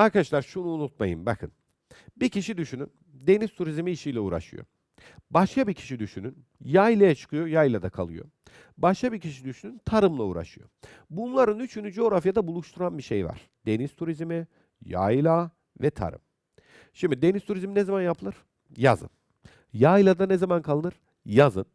Arkadaşlar şunu unutmayın bakın. Bir kişi düşünün deniz turizmi işiyle uğraşıyor. Başka bir kişi düşünün yaylaya çıkıyor yaylada kalıyor. Başka bir kişi düşünün tarımla uğraşıyor. Bunların üçünü coğrafyada buluşturan bir şey var. Deniz turizmi, yayla ve tarım. Şimdi deniz turizmi ne zaman yapılır? Yazın. Yaylada ne zaman kalınır? Yazın.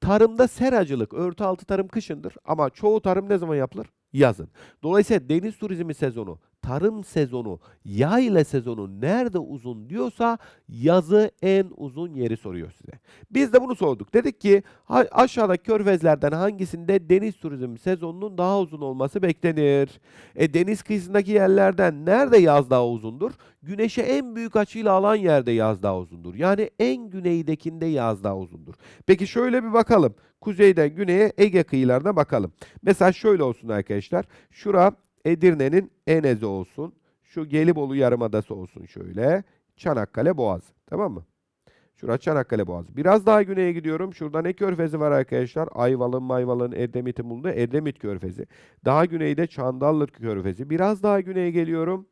Tarımda seracılık, örtü altı tarım kışındır ama çoğu tarım ne zaman yapılır? Yazın. Dolayısıyla deniz turizmi sezonu, tarım sezonu, yayla sezonu nerede uzun diyorsa yazı en uzun yeri soruyor size. Biz de bunu sorduk. Dedik ki aşağıdaki körfezlerden hangisinde deniz turizmi sezonunun daha uzun olması beklenir? E, deniz kıyısındaki yerlerden nerede yaz daha uzundur? Güneşe en büyük açıyla alan yerde yaz daha uzundur. Yani en güneydekinde yaz daha uzundur. Peki şöyle bir bakalım. Kuzeyden güneye Ege kıyılarına bakalım. Mesela şöyle olsun arkadaşlar. Şura Edirne'nin Enezi olsun. Şu Gelibolu Yarımadası olsun şöyle. Çanakkale Boğazı. Tamam mı? Şura Çanakkale Boğazı. Biraz daha güneye gidiyorum. Şurada ne körfezi var arkadaşlar? Ayvalık, Mayvalık'ın Edremit'in bulunduğu Edremit Körfezi. Daha güneyde Çandallı Körfezi. Biraz daha güneye geliyorum.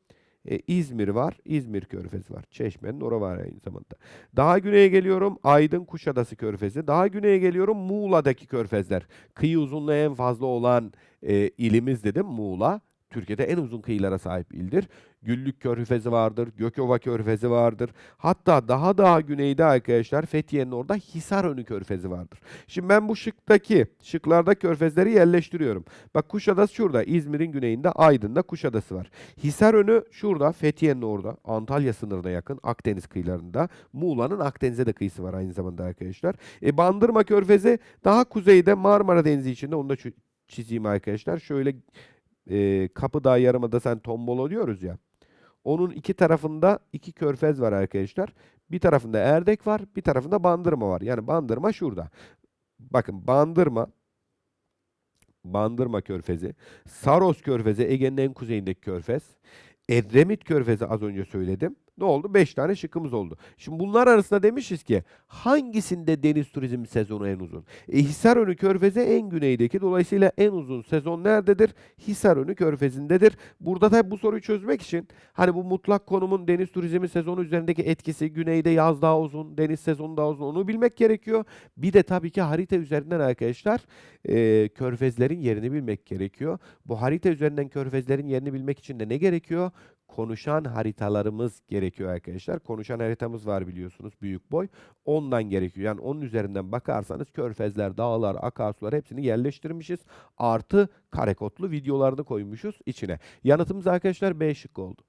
E, İzmir var. İzmir Körfezi var. Çeşme'nin orası var aynı zamanda. Daha güneye geliyorum. Aydın Kuşadası Körfezi. Daha güneye geliyorum. Muğla'daki körfezler. Kıyı uzunluğu en fazla olan e, ilimiz dedim Muğla. Türkiye'de en uzun kıyılara sahip ildir. Güllük Körfezi vardır, Gökova Körfezi vardır. Hatta daha daha güneyde arkadaşlar Fethiye'nin orada Hisarönü Körfezi vardır. Şimdi ben bu şıktaki, şıklarda körfezleri yerleştiriyorum. Bak Kuşadası şurada, İzmir'in güneyinde Aydın'da Kuşadası var. Hisarönü şurada, Fethiye'nin orada, Antalya sınırına yakın, Akdeniz kıyılarında. Muğla'nın Akdeniz'e de kıyısı var aynı zamanda arkadaşlar. E, Bandırma Körfezi daha kuzeyde Marmara Denizi içinde, onu da çi- çizeyim arkadaşlar. Şöyle e, Kapıdağ Yarımada sen tombolo diyoruz ya. Onun iki tarafında iki körfez var arkadaşlar. Bir tarafında Erdek var, bir tarafında Bandırma var. Yani Bandırma şurada. Bakın Bandırma, Bandırma Körfezi, Saros Körfezi Ege'nin en kuzeyindeki körfez. Edremit Körfezi az önce söyledim. Ne oldu? 5 tane şıkkımız oldu. Şimdi bunlar arasında demişiz ki hangisinde deniz turizmi sezonu en uzun? E, Hisarönü Körfezi en güneydeki. Dolayısıyla en uzun sezon nerededir? Hisarönü Körfezi'ndedir. Burada da bu soruyu çözmek için hani bu mutlak konumun deniz turizmi sezonu üzerindeki etkisi güneyde yaz daha uzun, deniz sezonu daha uzun onu bilmek gerekiyor. Bir de tabii ki harita üzerinden arkadaşlar e, körfezlerin yerini bilmek gerekiyor. Bu harita üzerinden körfezlerin yerini bilmek için de ne gerekiyor? Konuşan haritalarımız gerekiyor arkadaşlar. Konuşan haritamız var biliyorsunuz büyük boy. Ondan gerekiyor. Yani onun üzerinden bakarsanız körfezler, dağlar, akarsular hepsini yerleştirmişiz. Artı karekodlu videolarını koymuşuz içine. Yanıtımız arkadaşlar B şıkkı oldu.